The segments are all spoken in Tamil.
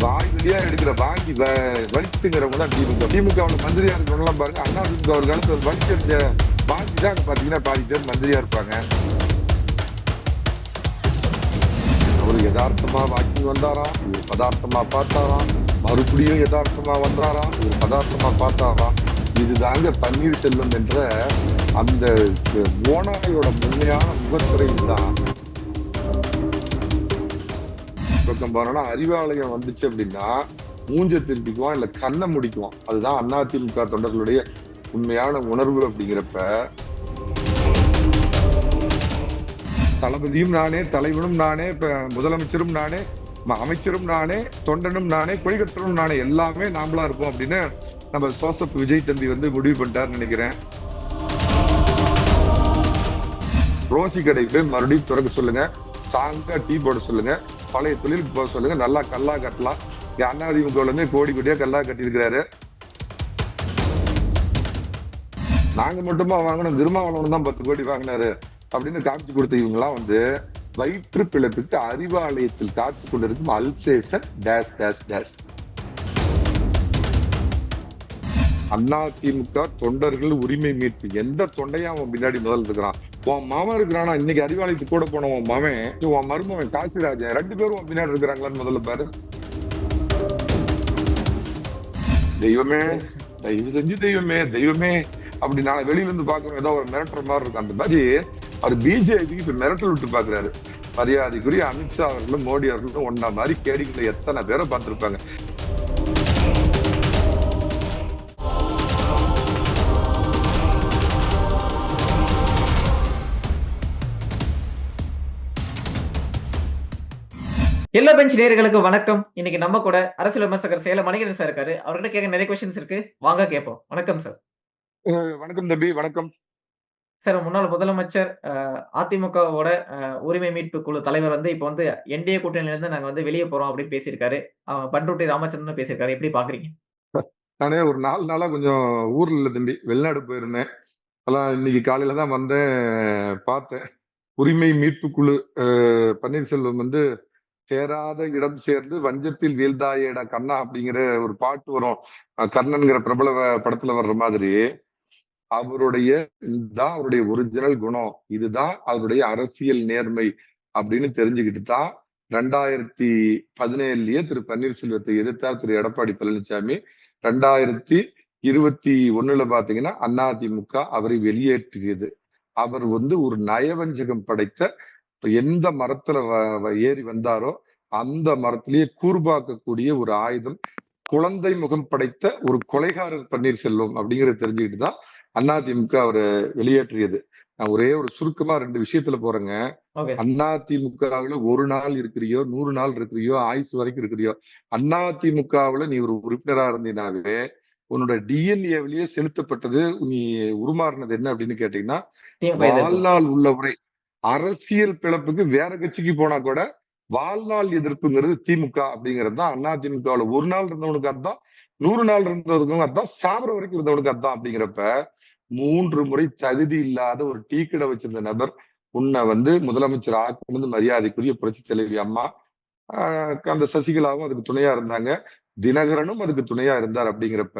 வாய் எடுக்கிற வாங்கி வ- வலிச்சுங்கிறவங்க தான் திமுக. திமுகவில் மந்திரியா இருக்கிறவங்க பாருங்க. அண்ணா திமுக ஒரு காலத்துல ஒரு வலிச்செடுத்த வாங்கி தான் பாத்தீங்கன்னா பாதி பேர் மந்திரியா இருப்பாங்க. அவர் யதார்த்தமா வாக்கி வந்தாராம் இவர் பதார்த்தமா பார்த்தாராம் மறுபடியும் யதார்த்தமா வந்தாராம் இவர் பதார்த்தமா பார்த்தாராம் இதுதாங்க பன்னீர்செல்வம் என்ற அந்த ஓனாயோட முழுமையான முகத்துறை தான் பக்கம் போனோம்னா அறிவாலயம் வந்துச்சு அப்படின்னா மூஞ்ச திருப்பிக்குவான் இல்ல கண்ணை முடிக்குவான். அதுதான் அதிமுக தொண்டர்களுடைய உண்மையான உணர்வு அப்படிங்கிறப்ப. தளபதியும் நானே தலைவனும் நானே இப்ப முதலமைச்சரும் நானே ம- அமைச்சரும் நானே தொண்டனும் நானே கொடிகட்டனும் நானே எல்லாமே நாமளா இருப்போம் அப்படின்னு நம்ம சோசப் விஜய் தம்பி வந்து முடிவு பண்ணிட்டாருன்னு நினைக்கிறேன். ரோசி கடைக்கு போய் மறுபடியும் திறக்க சொல்லுங்க. சாங்கா டீ போட சொல்லுங்க. பழைய தொழிலுக்கு போக சொல்லுங்க. நல்லா கல்லா கட்டலாம். இங்க கோடி கோடியா கல்லா கட்டியிருக்கிறாரு. நாங்க மட்டுமா வாங்கணும்? திருமாவளவன் தான் பத்து கோடி வாங்கினாரு. அப்படின்னு காமிச்சு கொடுத்த இவங்கெல்லாம் வந்து வயிற்று பிழைப்புக்கு அறிவாலயத்தில் காத்து கொண்டிருக்கும் Alsatian dash dash Anna DMK தொண்டர்கள் உரிமை மீட்பு. எந்த தொண்டையா அவன் பின்னாடி முதல்ல இருக்கிறான். உன் மாமன் இருக்கிறானா? இன்னைக்கு அறிவாலயத்துக்கு கூட போன உன் மாமன். உன் மருமவன் காசிராஜன் ரெண்டு பேரும் உன் பின்னாடி இருக்கிறாங்களான்னு முதல்ல பாரு. தெய்வமே தயவு செஞ்சு தெய்வமே தெய்வமே. அப்படி நான் வெளியில இருந்து பாக்குறோம் ஏதோ ஒரு மிரட்டுற மாதிரி இருக்கும் அந்த மாதிரி அவர் பிஜேபிக்கு இப்ப மிரட்டல் விட்டு பாக்குறாரு மரியாதைக்குரிய அமித்ஷா அவர்களும் மோடி அவர்களும் ஒன்னா மாதிரி கேடிகளை எத்தனை பேரை பார்த்திருப்பாங்க. எல்லா பெஞ்ச் நேயர்களுக்கு வணக்கம். இன்னைக்கு நம்ம கூட அரசியல் விமர்சகர் சேலம் மணிகண்டன் சார் இருக்காரு. அவர்கிட்ட கேட்க நிறைய கொஸ்டின்ஸ் இருக்கு. வாங்க கேட்போம். வணக்கம் சார் வணக்கம் தம்பி. வணக்கம். சார் முன்னாள் முதலமைச்சர் அதிமுகவோட உரிமை மீட்பு குழு தலைவர் வந்து இப்போ வந்து என்டிஏ கூட்டணியில இருந்து நாங்க வந்து வெளியே போறோம் அப்படின்னு பேசியிருக்காரு. அவங்க பண்ருட்டி ராமச்சந்திரன் பேசியிருக்காரு. எப்படி பாக்குறீங்க? நானே ஒரு நாலு நாளா கொஞ்சம் ஊர்ல இல்ல தம்பி. வெளிநாடு போயிருந்தேன். அதான் இன்னைக்கு காலையில தான் வந்தேன். பார்த்தேன். உரிமை மீட்பு குழு பன்னீர்செல்வம் வந்து சேராத இடம் சேர்ந்து வஞ்சத்தில் வீழ்ந்தாயேடா கண்ணா அப்படிங்கிற ஒரு பாட்டு வரும். கர்ணன்கிற பிரபல படத்துல வர்ற மாதிரி. அவருடைய இதுதான் அவருடைய ஒரிஜினல் குணம். இதுதான் அவருடைய அரசியல் நேர்மை அப்படின்னு தெரிஞ்சுக்கிட்டு தான் ரெண்டாயிரத்தி பதினேழுலயே திரு பன்னீர்செல்வத்தை எதிர்த்தார் திரு எடப்பாடி பழனிசாமி. ரெண்டாயிரத்தி இருபத்தி ஒண்ணுல பாத்தீங்கன்னா அதிமுக அவரை வெளியேற்றியது. அவர் வந்து ஒரு நயவஞ்சகம் படைத்த எந்த மரத்துல ஏறி வந்தாரோ அந்த மரத்திலேயே கூர்பாக்கக்கூடிய ஒரு ஆயுதம் குழந்தை முகம் படைத்த ஒரு கொலைகாரர் பன்னீர்செல்வம் அப்படிங்கறத தெரிஞ்சுக்கிட்டு தான் அதிமுக அவரை வெளியேற்றியது. நான் ஒரே ஒரு சுருக்கமா ரெண்டு விஷயத்துல போறேங்க. அதிமுகவுல ஒரு நாள் இருக்கிறியோ நூறு நாள் இருக்கிறியோ ஆயுசு வரைக்கும் இருக்கிறியோ அதிமுகவுல நீ ஒரு உறுப்பினரா இருந்தீனாவே உன்னோட டிஎன்ஏவிலேயே செலுத்தப்பட்டது நீ உருமாறினது என்ன அப்படின்னு கேட்டீங்கன்னா. வாழ்நாள் உள்ளவரை அரசியல் பிளப்புக்கு வேற கட்சிக்கு போனா கூட வாழ்நாள் எதிர்ப்புங்கிறது திமுக அப்படிங்கிறது தான். அதிமுகவுல ஒரு நாள் இருந்தவனுக்கு அதான் நூறு நாள் இருந்தவனுக்கும் அதான் சாப்பிட வரைக்கும் இருந்தவனுக்கு அதான் அப்படிங்கிறப்ப மூன்று முறை தகுதி இல்லாத ஒரு டீ கடை வச்சிருந்த நபர் உன்னை வந்து முதலமைச்சர் ஆக்கினது மரியாதைக்குரிய புரட்சி தலைவி அம்மா ஆஹ் அந்த சசிகலாவும் அதுக்கு துணையா இருந்தாங்க. தினகரனும் அதுக்கு துணையா இருந்தார் அப்படிங்கிறப்ப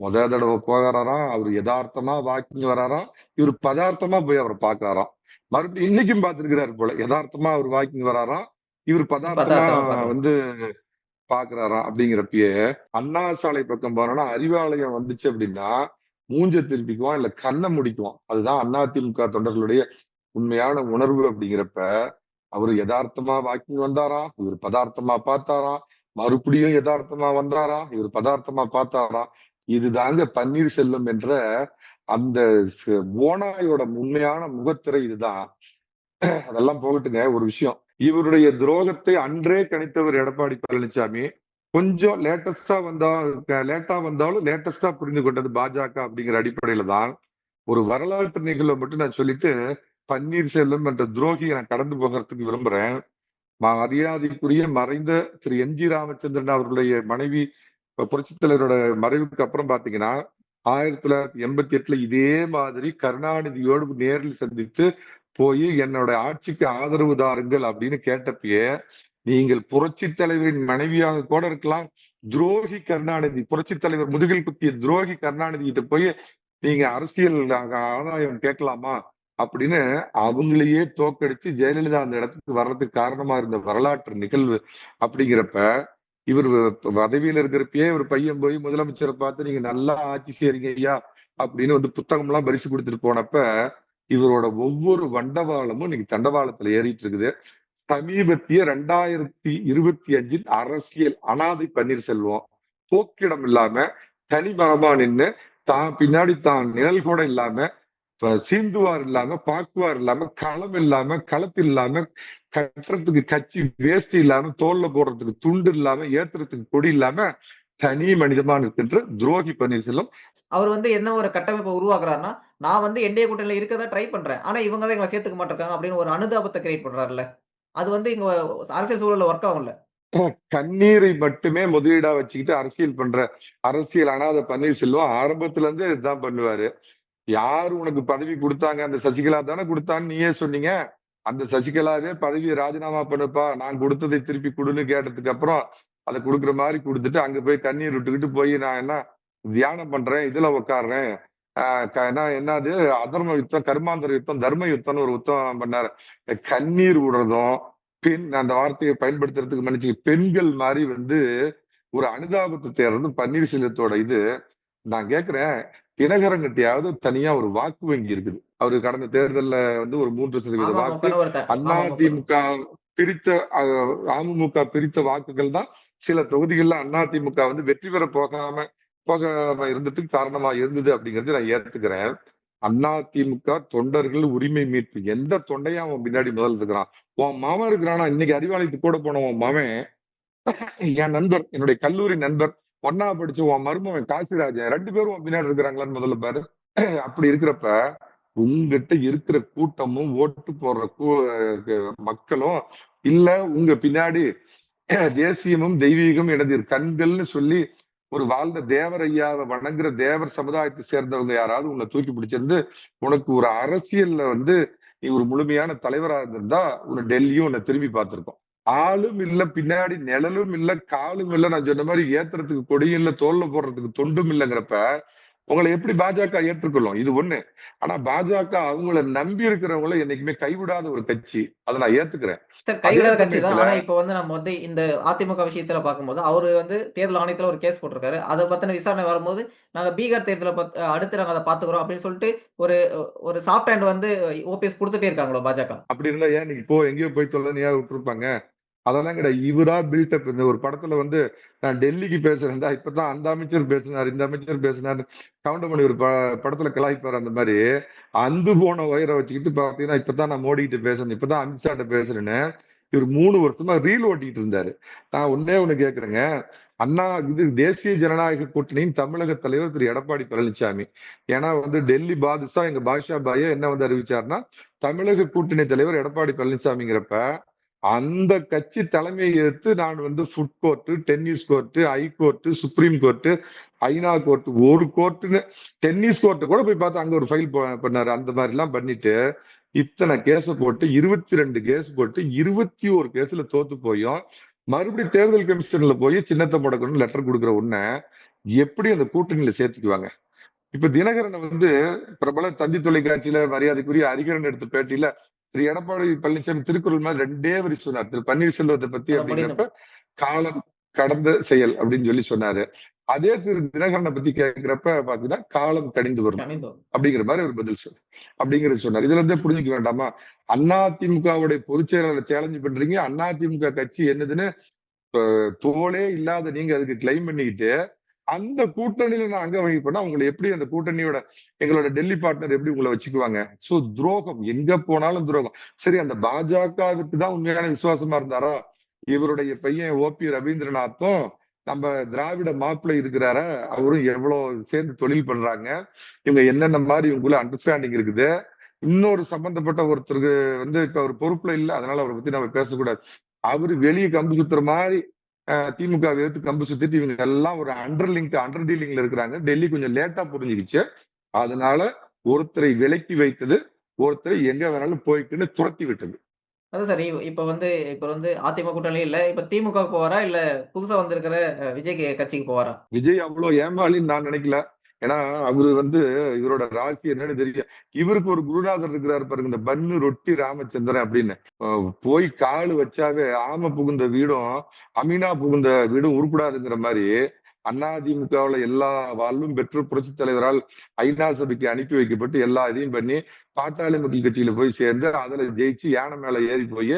முத தடவை போகிறாராம் அவர் யதார்த்தமா வாக்கிங் வராராம் இவர் பதார்த்தமா போய் அவரை பாக்குறாராம் மறுபடியும் இன்னைக்கும் பார்த்திருக்கிறாரு போல. யதார்த்தமா அவர் வாக்கிங் வராராம் இவர் பதார்த்தமா. வந்து பாக்குறாராம் அப்படிங்கிறப்பயே அண்ணா சாலை பக்கம் போனோம்னா அறிவாலயம் வந்துச்சு அப்படின்னா மூஞ்ச திருப்பிக்குவான் இல்ல கண்ணை முடிக்குவான். அதுதான் அதிமுக தொண்டர்களுடைய உண்மையான உணர்வு அப்படிங்கிறப்ப அவர் யதார்த்தமா வாக்கிங் வந்தாராம் இவர் பதார்த்தமா பார்த்தாராம் மறுபடியும் யதார்த்தமா வந்தாராம் இவர் பதார்த்தமா பார்த்தாராம் இதுதாங்க பன்னீர்செல்வம் என்ற அந்த ஓனாயோட உண்மையான முகத்திரை இதுதான். அதெல்லாம் போகட்டுங்க ஒரு விஷயம். இவருடைய துரோகத்தை அன்றே கணித்தவர் எடப்பாடி பழனிசாமி கொஞ்சம் லேட்டஸ்டா வந்தா லேட்டா வந்தாலும் லேட்டஸ்டா புரிந்து கொண்டது பாஜக அப்படிங்கிற அடிப்படையில தான். ஒரு வரலாற்று நிகழ்வை மட்டும் நான் சொல்லிட்டு பன்னீர்செல்வம் என்ற துரோகியை நான் கடந்து போகிறதுக்கு விரும்புறேன். மரியாதைக்குரிய மறைந்த திரு என் ஜி ராமச்சந்திரன் அவர்களுடைய மனைவி புரட்சித் தலைவரோட மறைவுக்கு அப்புறம் பாத்தீங்கன்னா ஆயிரத்தி தொள்ளாயிரத்தி எண்பத்தி எட்டுல இதே மாதிரி கருணாநிதியோடு நேரில் சந்தித்து போய் என்னோட ஆட்சிக்கு ஆதரவு தாருங்கள் அப்படின்னு கேட்டப்பயே நீங்கள் புரட்சி தலைவரின் மனைவியாக கூட இருக்கலாம். துரோகி கருணாநிதி புரட்சி தலைவர் முதுகில் குத்திய துரோகி கருணாநிதி கிட்ட போய் நீங்க அரசியல் ஆதாயம் கேட்கலாமா அப்படின்னு அவங்களையே தோக்கடிச்சு ஜெயலலிதா அந்த இடத்துக்கு வர்றதுக்கு காரணமா இருந்த வரலாற்று நிகழ்வு அப்படிங்கிறப்ப இவர் பதவியில இருக்கிறப்பயே ஒரு பையன் போய் முதலமைச்சரை பார்த்து நீங்க நல்லா ஆட்சி செய்றீங்க ஐயா அப்படின்னு வந்து புத்தகம் எல்லாம் பரிசு கொடுத்துட்டு போனப்ப இவரோட ஒவ்வொரு வண்டவாளமும் இன்னைக்கு தண்டவாளத்துல ஏறிட்டு இருக்குது. சமீபத்திய ரெண்டாயிரத்தி இருபத்தி அஞ்சில் அரசியல் அனாதை பன்னீர்செல்வம் போக்கிடம் இல்லாம தனி மரமா நின்று தான் பின்னாடி தான் நிழல் கூட இல்லாம சீந்துவார் இல்லாம பாக்குவார் இல்லாம களம் இல்லாம களத்து இல்லாம கட்டுறதுக்கு கட்சி வேஸ்ட் இல்லாம தோல்ல போடுறதுக்கு துண்டு இல்லாம ஏத்துறதுக்கு கொடி இல்லாம தனி மனிதமா இருக்கின்ற துரோகி பன்னீர்செல்வம். அவர் வந்து என்ன ஒரு கட்டமைப்பை உருவாக்குறாருன்னா நான் வந்து என்டிஏ கூட்டணியில இருக்கதா ட்ரை பண்றேன். ஆனா இவங்க தான் எங்களை சேர்த்துக்க மாட்டிருக்காங்க அப்படின்னு ஒரு அனுதாபத்தை கிரியேட் பண்றாருல்ல. அது வந்து இங்க அரசியல் சூழல்ல ஒர்க் ஆகும்ல. கண்ணீரை மட்டுமே முதலீடா வச்சுக்கிட்டு அரசியல் பண்ற அரசியல் அனாத பன்னீர்செல்வம் ஆரம்பத்துல இருந்தே இதுதான் பண்ணுவாரு. யார் உனக்கு பதவி கொடுத்தாங்க? அந்த சசிகலா தானே கொடுத்தான்னு நீயே சொன்னீங்க. அந்த சசிகலாவே பதவியை ராஜினாமா பண்ணுப்பா. நான் கொடுத்ததை திருப்பி கொடுன்னு கேட்டதுக்கு அப்புறம் அதை கொடுக்குற மாதிரி கொடுத்துட்டு அங்க போய் தண்ணீர் விட்டுக்கிட்டு போய் நான் என்ன தியானம் பண்றேன் இதுல உட்காடுறேன் என்ன என்னது? அதர்ம யுத்தம் கர்மாந்தர யுத்தம் தர்ம யுத்தம்னு ஒரு யுத்தம் பண்ணாரு. கண்ணீர் விடுறதும் பெண் அந்த வார்த்தையை பயன்படுத்துறதுக்கு மன்னிச்சு பெண்கள் மாதிரி வந்து ஒரு அனுதாபத்தை தேர்றது பன்னீர்செல்வத்தோட இது. நான் கேக்குறேன் தினகரங்கட்டியாவது தனியா ஒரு வாக்கு வங்கி இருக்குது. அவரு கடந்த தேர்தல்ல வந்து ஒரு மூன்று சதவீத வாக்கு அதிமுக பிரித்த அமமுக பிரித்த வாக்குகள் தான் சில தொகுதிகள்ல அதிமுக வந்து வெற்றி பெற போகாம போகாம இருந்ததுக்கு காரணமா இருந்தது அப்படிங்கறது நான் ஏத்துக்கிறேன். அதிமுக தொண்டர்கள் உரிமை மீட்பு. எந்த தொண்டையும் அவன் பின்னாடி முதல் இருக்கிறான். உன் மாமன் இருக்கிறானா? இன்னைக்கு அறிவாலயத்துக்கு கூட போன உன் மாமன். என் நண்பர் என்னுடைய கல்லூரி நண்பர் ஒன்னா படிச்சு உன் மருமவன் காசிராஜன் ரெண்டு பேரும் உன் பின்னாடி இருக்கிறாங்களான்னு முதல்ல பாரு. அப்படி இருக்கிறப்ப உங்ககிட்ட இருக்கிற கூட்டமும் ஓட்டு போடுற மக்களும் இல்ல உங்க பின்னாடி தேசியமும் தெய்வீகம் எனது கண்கள்னு சொல்லி ஒரு வாழ்ந்த தேவரையாவை வணங்குற தேவர் சமுதாயத்தை சேர்ந்தவங்க யாராவது உன்னை தூக்கி பிடிச்சிருந்து உனக்கு ஒரு அரசியல்ல வந்து நீ ஒரு முழுமையான தலைவராக இருந்திருந்தா உன்னை டெல்லியும் உன்னை திரும்பி பார்த்திருக்கோம். ஆளும் இல்ல பின்னாடி நிழலும் இல்ல காலும் இல்ல. நான் சொன்ன மாதிரி ஏத்துறதுக்கு கொடியும் இல்ல தோல்ல போடுறதுக்கு தொண்டும் இல்லைங்கிறப்ப உங்களை எப்படி பாஜக ஏற்றுக்கொள்ளும்? இது ஒண்ணு. ஆனா பாஜக அவங்கள நம்பி இருக்கிறவங்கள என்னைக்குமே கைவிடாத ஒரு கட்சி. அதை நான் ஏத்துக்கிறேன். கைவிடாத கட்சி தான். ஆனா இப்ப வந்து நம்ம வந்து இந்த அதிமுக விஷயத்துல பார்க்கும்போது அவரு வந்து தேர்தல் ஆணையத்துல ஒரு கேஸ் போட்டிருக்காரு. அதை பத்தின விசாரணை வரும்போது நாங்க பீகார் தேர்தலை அடுத்து நாங்க அதை பாத்துக்கிறோம் அப்படின்னு சொல்லிட்டு ஒரு ஒரு சாஃப்ட் ஹேண்ட் வந்து ஓபிஎஸ் கொடுத்துட்டே இருக்காங்களோ பாஜக? அப்படி இருந்தா ஏன் நீங்க இப்போ எங்கேயோ போய் தொல்லை விட்டுருப்பாங்க? அதெல்லாம் கிடையாது. இவரா பில்டப் இந்த ஒரு படத்துல வந்து நான் டெல்லிக்கு பேசுறேன்டா இப்பதான் அந்த அமைச்சர் பேசினார் இந்த அமைச்சர் பேசினார். கவுண்டமணி ஒரு படத்துல கிளாய்ப்பார் அந்த மாதிரி. அந்து போன உயரை வச்சுக்கிட்டு பாத்தீங்கன்னா இப்பதான் நான் மோடி கிட்ட பேசுறேன் இப்பதான் அமித்ஷாட்ட பேசுறேன்னு இவர் மூணு வருஷமா ரீல் ஓட்டிட்டு இருந்தாரு. நான் ஒன்னே ஒண்ணு கேக்குறேங்க. அண்ணா இது தேசிய ஜனநாயக கூட்டணியின் தமிழக தலைவர் திரு. எடப்பாடி பழனிசாமி ஏன்னா வந்து டெல்லி பாதுஷா எங்க பாஷா பாய என்ன வந்து அறிவிச்சாருன்னா தமிழக கூட்டணி தலைவர் எடப்பாடி பழனிசாமிங்கிறப்ப அந்த கட்சி தலைமையை ஏற்று நான் வந்து ஃபுட் கோர்ட்டு டென்னிஸ் கோர்ட்டு ஐ கோர்ட்டு சுப்ரீம் கோர்ட்டு ஐநா கோர்ட்டு ஒரு கோர்ட்டுன்னு டென்னிஸ் கோர்ட்டு கூட போய் பார்த்து அங்க ஒரு ஃபைல் பண்ணாரு. அந்த மாதிரி எல்லாம் பண்ணிட்டு இத்தனை கேஸை போட்டு இருபத்தி ரெண்டு கேஸ் போட்டு இருபத்தி ஒரு கேஸ்ல தோத்து போயும். மறுபடியும் தேர்தல் கமிஷன்ல போய் சின்னத்தை முடக்கணும்னு லெட்டர் கொடுக்குற உடனே எப்படி அந்த கூட்டணியில சேர்த்துக்குவாங்க? இப்ப தினகரனை வந்து பிரபல தந்தி தொலைக்காட்சியில மரியாதைக்குரிய ஹரிகரன் எடுத்த பேட்டியில திரு எடப்பாடி பழனிசாமி திருக்குறள் மாதிரி ரெண்டே வரி சொன்னார். திரு பன்னீர்செல்வத்தை பத்தி அப்படிங்கிறப்ப காலம் கடந்த செயல் அப்படின்னு சொல்லி சொன்னாரு. அதே திரு தினகரனை பத்தி கேட்கிறப்ப பாத்தீங்கன்னா காலம் கணிந்து வரும் அப்படிங்கிற மாதிரி ஒரு பதில் சொல் அப்படிங்கறது சொன்னார். இதுல இருந்தே புரிஞ்சுக்க வேண்டாமா? அண்ணா திமுகவுடைய பொதுச் செயலாளரை சேலஞ்சு பண்றீங்க. அண்ணா திமுக கட்சி என்னதுன்னு தோலே இல்லாத நீங்க அதுக்கு கிளைம் பண்ணிக்கிட்டு அந்த கூட்டணியில நான் அங்க வகிப்பேன்னா உங்களை எப்படி அந்த கூட்டணியோட எங்களோட டெல்லி பார்ட்னர் எப்படி உங்களை வச்சுக்குவாங்க? சோ துரோகம். எங்க போனாலும் துரோகம். சரி அந்த பாஜகவுக்கு தான் உண்மையான விசுவாசமா இருந்தாரா? இவருடைய பையன் ஓ பி ரவீந்திரநாத்தும் நம்ம திராவிட மாப்பிள்ளை இருக்கிறார? அவரும் எவ்வளவு சேர்ந்து தொழில் பண்றாங்க? இவங்க என்னென்ன மாதிரி இவங்களுக்குள்ள அண்டர்ஸ்டாண்டிங் இருக்குது? இன்னொரு சம்பந்தப்பட்ட ஒருத்தருக்கு வந்து இப்ப அவர் பொறுப்புல இல்லை அதனால அவரை பத்தி நம்ம பேசக்கூடாது. அவரு வெளியே கம்பி சுத்துற மாதிரி திமுக எதிர்த்து கம்பு சுத்திட்டு இவங்க எல்லாம் ஒரு அண்டர் லிங்க் அண்டர் டீலிங்ல இருக்கிறாங்க டெல்லி கொஞ்சம் லேட்டா புரிஞ்சுக்கிச்சு அதனால ஒருத்தரை விலக்கி வைத்தது ஒருத்தரை எங்க வேணாலும் போய்க்குன்னு துரத்தி விட்டது அதான் சார் இப்ப வந்து இப்ப வந்து அதிமுக கூட்டணியில இல்ல. இப்ப திமுகவுக்கு போவாரா? இல்ல புதுசா வந்திருக்கிற விஜய் கட்சிக்கு போவாரா? விஜய் அவ்வளோ ஏமாளின்னு நான் நினைக்கல. ஏன்னா, அவரு வந்து இவரோட ராசி என்னன்னு தெரியும். இவருக்கு ஒரு குருநாதர் இருக்கிறாரு பாருங்க. இந்த பன்னு ரொட்டி ராமச்சந்திரன் அப்படின்னு. போய் காலு வச்சாவே ஆம புகுந்த வீடும், அமீனா புகுந்த வீடும் உருப்படாதுங்கிற மாதிரி அதிமுகவுல எல்லா வாழ்வும் பெற்று புரட்சித் தலைவரால் ஐநா சபைக்கு அனுப்பி வைக்கப்பட்டு எல்லா இதையும் பண்ணி, பாட்டாளி மக்கள் கட்சியில போய் சேர்ந்து, அதுல ஜெயிச்சு யானை மேல ஏறி போய்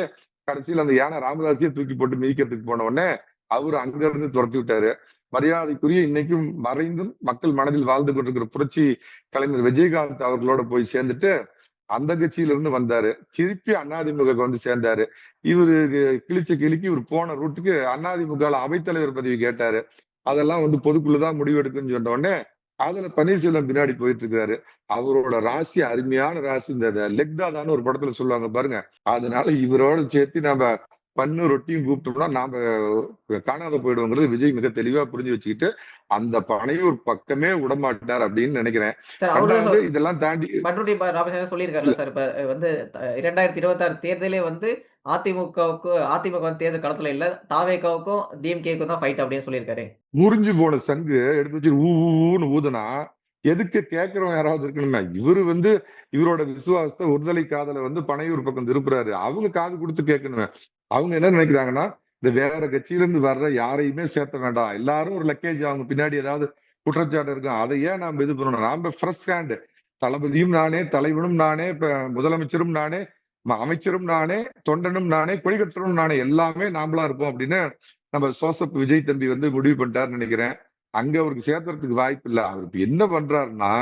கடைசியில் அந்த யானை ராமதாசியை தூக்கி போட்டு மீதிக்கிறதுக்கு போன உடனே, அவரு அங்க இருந்து துரத்தி விட்டாரு. மரியாதைக்குரிய இன்னைக்கும் மறைந்தும் மக்கள் மனதில் வாழ்ந்து கொண்டிருக்கிற புரட்சி கலைஞர் விஜயகாந்த் அவர்களோட போய் சேர்ந்துட்டு, அந்த கட்சியில இருந்து வந்தாரு. திருப்பி அண்ணாதிமுக வந்து சேர்ந்தாரு. இவரு கிழிச்ச கிழிக்கு இவர் போன ரூட்டுக்கு அதிமுகல அவைத்தலைவர் பதவி கேட்டாரு. அதெல்லாம் வந்து பொதுக்குள்ளதான் முடிவு முடிவெடுக்கும்னு சொன்ன உடனே, அதுல பன்னீர்செல்வம் பின்னாடி போயிட்டு இருக்காரு. அவரோட ராசி அருமையான ராசி. இந்த லெக்தாதான்னு ஒரு படத்துல சொல்லுவாங்க பாருங்க. அதனால இவரோட சேர்த்து நாம பன்னு ரொட்டியும் கூப்பிட்டோம்னா, நாம காணாத போயிடுவோங்கிறது விஜய் மிக தெளிவா புரிஞ்சு வச்சுக்கிட்டு, அந்த பனையூர் பக்கமே விடமாட்டார் அப்படின்னு நினைக்கிறேன். சார் அவரு தான் 2வது சொ இதெல்லாம் தாண்டி ப ராமச்சந்திரன் சொல்லியிருக்காருல்ல சார். இப்ப வந்து த 2026 தேர்தலே வந்து அதிமுகவுக்கு அதிமுக வந்து தேர்தல் களத்துல இல்ல. தாவேகாவுக்கும், டிஎம்கேக்கும் தான் ஃபைட் அப்படின்னு சொல்லியிருக்காரு. முறிஞ்சு போன சங்கு எடுத்து வச்சு ஊன்னு ஊதுனா, எதுக்கு கேட்கிறவன் யாராவது இருக்கணுமே. இவரு வந்து இவரோட விசுவாசத்த ஒருதலை காதல வந்து பனையூர் பக்கம் திருப்புறாரு. அவங்க காது குடுத்து கேட்கணுமே. அவங்க என்ன நினைக்கிறாங்கன்னா, இந்த வேற கட்சியிலிருந்து வர்ற யாரையுமே சேர்த்த வேண்டாம். எல்லாரும் ஒரு லக்கேஜ் அவங்க பின்னாடி ஏதாவது குற்றச்சாட்டு இருக்கும். அதை ஏன் நாம் இது பண்ணணும்? நாம ஃப்ரெஷ் ஹேண்டு தளபதியும் நானே, தலைவனும் நானே, முதலமைச்சரும் நானே, ம அமைச்சரும் நானே, தொண்டனும் நானே, கொடிகட்டுறவனும் நானே. எல்லாமே நாமளா இருப்போம் அப்படின்னு நம்ம சோசப் விஜய் தம்பி வந்து முடிவு பண்ணிட்டாருன்னு நினைக்கிறேன். அங்க அவருக்கு சேர்த்துறதுக்கு வாய்ப்பு இல்லை அவர் இப்ப என்ன பண்றாருன்னா,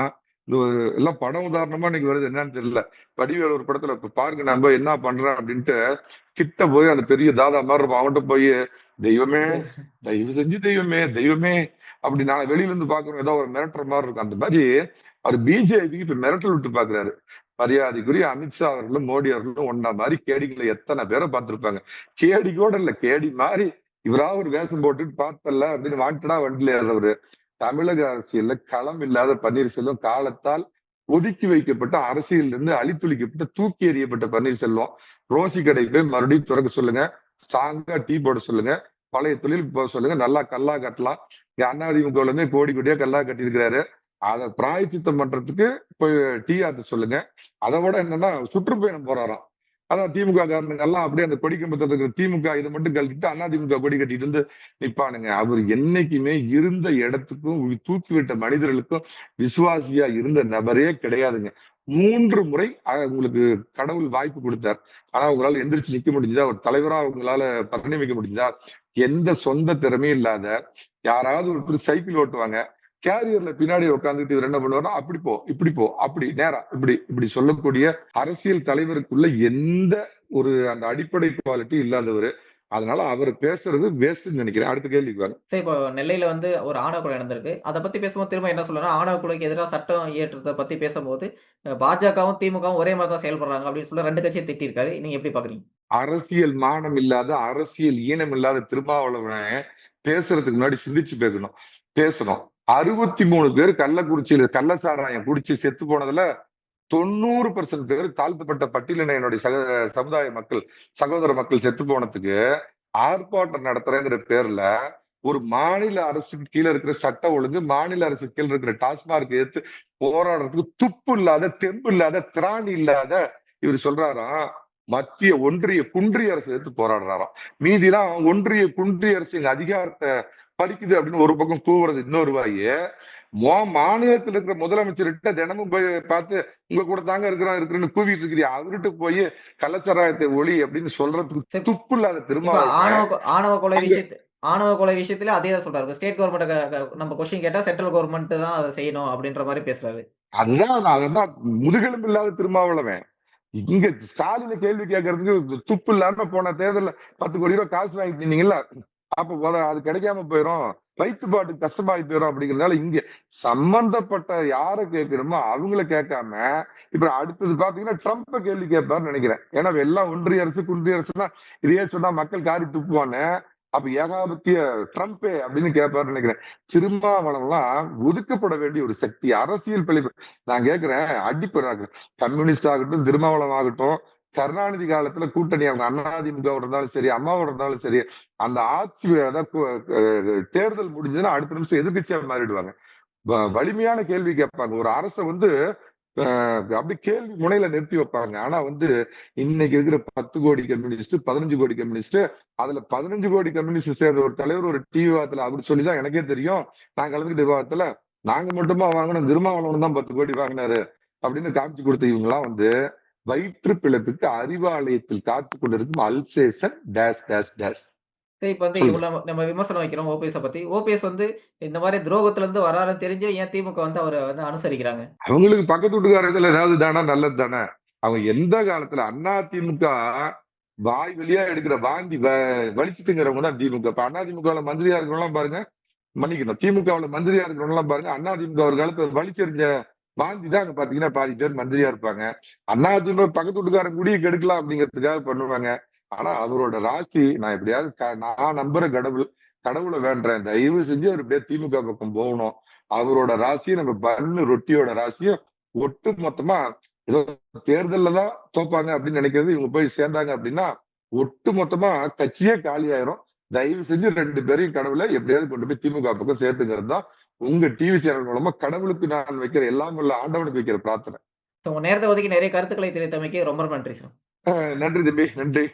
ஒரு எல்லாம் படம் உதாரணமா இன்னைக்கு வருது என்னன்னு தெரியல. வடிவேல் ஒரு படத்துல இப்ப பாருங்க நம்ப என்ன பண்றேன் அப்படின்ட்டு, கிட்ட போய் அந்த பெரிய தாதா மாதிரி இருப்போம் அவன்கிட்ட போய், "தெய்வமே, தயவு செஞ்சு தெய்வமே, தெய்வமே" அப்படி நான் வெளியில இருந்து பாக்குறோம் ஏதோ ஒரு மிரட்டுற மாதிரி இருக்கும். அந்த மாதிரி அவர் பிஜேபிக்கு இப்ப மிரட்டல் விட்டு பாக்குறாரு மரியாதைக்குரிய அமித்ஷா அவர்களும், மோடி அவர்களும் ஒன்னா மாதிரி கேடிகளை எத்தனை பேர பார்த்திருப்பாங்க. கேடி கூட இல்ல. கேடி மாதிரி இவரா ஒரு வேஷம் போட்டுட்டு பார்த்தல்ல அப்படின்னு வாண்டடா வண்டியில ஏறவரு தமிழக அரசியல்ல களம் இல்லாத பன்னீர்செல்வம் காலத்தால் ஒதுக்கி வைக்கப்பட்ட அரசியலில் இருந்து அழித்துளிக்கப்பட்ட தூக்கி எறியப்பட்ட பன்னீர்செல்வம். ரோசி கடை போய் மறுபடியும் திறக்க சொல்லுங்க. ஸ்ட்ராங்கா டீ போட சொல்லுங்க. பழைய தொழில் போக சொல்லுங்க. நல்லா கல்லா கட்டலாம். இங்க கோடி கோடியா கல்லா கட்டியிருக்கிறாரு. அதை பிராயச்சித்தம் பண்றதுக்கு போய் டீ ஆத்த சொல்லுங்க. அதை விட என்னன்னா சுற்றுப்பயணம் போறாராம். அதான் திமுக காரனுங்க எல்லாம் அப்படியே அந்த கொடி கம்பத்தில் இருக்கிற திமுக இதை மட்டும் கழட்டிட்டு அதிமுக கொடி கட்டிட்டு இருந்து நிப்பானுங்க. அவர் என்னைக்குமே இருந்த இடத்துக்கும், தூக்கி விட்ட மனிதர்களுக்கும் விசுவாசியா இருந்த நபரே கிடையாதுங்க. மூன்று முறை உங்களுக்கு கடவுள் வாய்ப்பு கொடுத்தார் ஆனா உங்களால எந்திரிச்சு நிக்க முடிஞ்சதா? ஒரு தலைவரா உங்களால பரிணமிக்க முடிஞ்சதா? எந்த சொந்த திறமையும் இல்லாத, யாராவது ஒருத்தர் சைக்கிள் ஓட்டுவாங்க. கேரியர்ல பின்னாடி உட்கார்ந்துட்டு இவர் என்ன பண்ணுவாருன்னா, அப்படி போ, இப்படி போ, அப்படி நேரா, இப்படி இப்படி சொல்லக்கூடிய அரசியல் தலைவருக்குள்ள எந்த ஒரு அந்த அடிப்படை குவாலிட்டி இல்லாதவரு. அதனால அவரு பேசுறது வேஸ்ட்ன்னு நினைக்கிறேன். அடுத்த கேள்விக்கு வாங்க. சரி இப்போ நெல்லையில வந்து ஒரு ஆணவ கொலை நடந்திருக்கு. அத பத்தி பேசும்போது திரும்ப என்ன சொல்றேன்னா, ஆணவ கொலைக்கு எதிரா சட்டம் இயற்றத பத்தி பேசும்போது, பாஜகவும், திமுகவும் ஒரே மாரி தான் செயல்படுறாங்க அப்படின்னு சொல்லி 2 கட்சியும் திட்டியிருக்காரு. நீங்க எப்படி பார்க்குறீங்க? அரசியல் மானம் இல்லாத, அரசியல் ஈனம் இல்லாத திருமாவளவன் பேசுறதுக்கு முன்னாடி சிந்திச்சு பேசணும் பேசணும். 63 பேர் கள்ளக்குறிச்சியில கள்ள சாராயம் குடிச்சு செத்து போனதுல 90% பேர் தாழ்த்தப்பட்ட பட்டியலினையினுடைய சக சமுதாய மக்கள், சகோதர மக்கள் செத்து போனதுக்கு ஆர்ப்பாட்டம் நடத்துறேங்கிற பேர்ல, ஒரு மாநில அரசுக்கு கீழே இருக்கிற சட்ட ஒழுங்கு, மாநில அரசு கீழ இருக்கிற டாஸ்மார்க் எதிர்த்து போராடுறதுக்கு துப்பு இல்லாத, தெம்பு இல்லாத, திராணி இல்லாத இவர் சொல்றாராம், மத்திய ஒன்றிய குன்றிய அரசு எடுத்து போராடுறாராம். மீதிலாம் ஒன்றிய குன்றிய அரசு எங்க அதிகாரத்தை பறிக்குது அப்படின்னு ஒரு பக்கம் கூவுறது இன்னொரு வாயி, உன் மாநிலத்துல இருக்கிற முதலமைச்சர்கிட்ட தினமும் போய் பார்த்து உங்க கூட தாங்க இருக்கிறோம் இருக்கிறேன்னு கூவிட்டு இருக்கிறியா அவர்கிட்ட போய் கள்ளச்சாராயத்தை ஒளி அப்படின்னு சொல்றதுக்கு. துப்பு இல்லாத திருமாவளவன் ஆணவ கொலை விஷயத்து ஆணவ கொலை விஷயத்துல அதே தான் சொல்றாரு. ஸ்டேட் கவர்ன்மென்ட்ட க க நம்ம கொஸ்டின் கேட்டா சென்ட்ரல் கவர்ன்மென்ட் தான் அத செய்யணும் அப்படின்ற மாரி பேசுறாரு. அதுதான் அதுதான் முதுகெலும்பு இல்லாத திருமாவளவன். இங்க ஸ்டாலின கேள்வி கேட்கறதுக்கு துப்பு இல்லாம போன தேர்தல்ல 10 கோடி ரூபாய் காசு வாங்கி தின்னீங்கல்ல, அப்ப அது கிடைக்காம போயிரும். பாட்டு கஷ்டமாயி போயிடும் அப்படிங்கிறதுனால இங்க சம்பந்தப்பட்ட யாரை கேட்கணுமோ அவங்கள கேட்காம, இப்ப அடுத்தது பாத்தீங்கன்னா ட்ரம்ப கேள்வி கேட்பாருன்னு நினைக்கிறேன். ஏன்னா எல்லாம் ஒன்றிய அரசு, குன்றிய அரசுனா இதையே சொன்னா மக்கள் காரி துப்புவானு அப்ப ஏகாபத்திய ட்ரம்பே அப்படின்னு கேட்பாருன்னு நினைக்கிறேன். திருமாவளம்லாம் ஒதுக்கப்பட வேண்டிய ஒரு சக்தி. அரசியல் பிழைப்பு நான் கேட்கிறேன் அடிப்படை கம்யூனிஸ்ட் ஆகட்டும், திருமாவளம் ஆகட்டும், கருணாநிதி காலத்துல கூட்டணி அவங்க அதிமுக இருந்தாலும் சரி அம்மாவோட இருந்தாலும் சரி அந்த ஆட்சி தேர்தல் முடிஞ்சதுன்னா அடுத்த நிமிஷம் எதிர்கட்சியா மாறிடுவாங்க. வ- வலிமையான கேள்வி கேட்பாங்க. ஒரு அரசை வந்து அப்படி கேள்வி முனையில நிறுத்தி வைப்பாங்க. ஆனா வந்து இன்னைக்கு இருக்கிற பத்து கோடி கம்யூனிஸ்ட் பதினஞ்சு கோடி கம்யூனிஸ்ட் அதுல பதினஞ்சு கோடி கம்யூனிஸ்ட் சேர்ந்த ஒரு தலைவர் ஒரு டிவி வாரத்துல அப்படி சொல்லிதான் எனக்கே தெரியும். நான் கலந்துக்கிட்ட விவாதத்துல நாங்க மட்டுமா வாங்கினோம் திருமாவளவன் தான் பத்து கோடி வாங்கினாரு அப்படின்னு காமிச்சு கொடுத்த இவங்கெல்லாம் வந்து வயிற்று பிழைப்புக்கு அறிவாலயத்தில் காத்து கொண்டிருக்கும் அல்சேசன் டேஸ் டேஸ் சரி இப்ப வந்து. இவ்வளவு நம்ம விமர்சனம் வைக்கிறோம் ஓபிஎஸ் பத்தி. ஓபிஎஸ் வந்து இந்த மாதிரி துரோகத்துல இருந்து வராருன்னு தெரிஞ்சு ஏன் திமுக வந்து அவரை வந்து அனுசரிக்கிறாங்க? அவங்களுக்கு பக்கத்து வீட்டுக்கார இதுல ஏதாவது தானே? நல்லது தானே. அவங்க எந்த காலத்துல அண்ணா திமுக வாய் வழியா எடுக்கிற வாந்தி வலிச்சுட்டுங்கிறவங்க தான் திமுக. இப்ப அண்ணா திமுகவுல மந்திரியா இருக்கிறவங்க பாருங்க மன்னிக்கணும். திமுகவுல மந்திரியா இருக்கிறவங்க எல்லாம் பாருங்க அண்ணா திமுக ஒரு காலத்துல வலிச்செறிஞ்ச வாந்தி தான் அங்க பாத்தீங்கன்னா பாதி பேர் மந்திரியா இருப்பாங்க. அண்ணா திமுக பக்கத்து வீட்டுக்காரன் குடியை கெடுக்கலாம் அப்படிங்கிறதுக்காக பண்ணுவாங்க. ஆனா அவரோட ராசி நான் எப்படியாவது க- நான் நம்புற கடவுள் கடவுளை வேண்டேன் தயவு செஞ்சு அவர் எப்படியா திமுக பக்கம் போகணும். அவரோட ராசியும் நம்ம பண்ணு ரொட்டியோட ராசியும் ஒட்டு மொத்தமா ஏதோ தேர்தல்ல தான் தோப்பாங்க அப்படின்னு நினைக்கிறது இவங்க போய் சேர்ந்தாங்க அப்படின்னா ஒட்டு மொத்தமா கட்சியே காலி ஆயிரும். தயவு செஞ்சு ரெண்டு பேரையும் கடவுளை எப்படியாவது கொண்டு போய் திமுக பக்கம் சேர்த்துங்கிறது தான் உங்க டிவி சேனல் மூலமா கடவுளுக்கு நான் வைக்கிற எல்லாம் உள்ள ஆண்டவனுக்கு வைக்கிற பிரார்த்தனை. நேரத்தை ஒதுக்கி நிறைய கருத்துக்களை தெரிவித்தமைக்கு ரொம்ப நன்றி சார் நன்றி தம்பி நன்றி.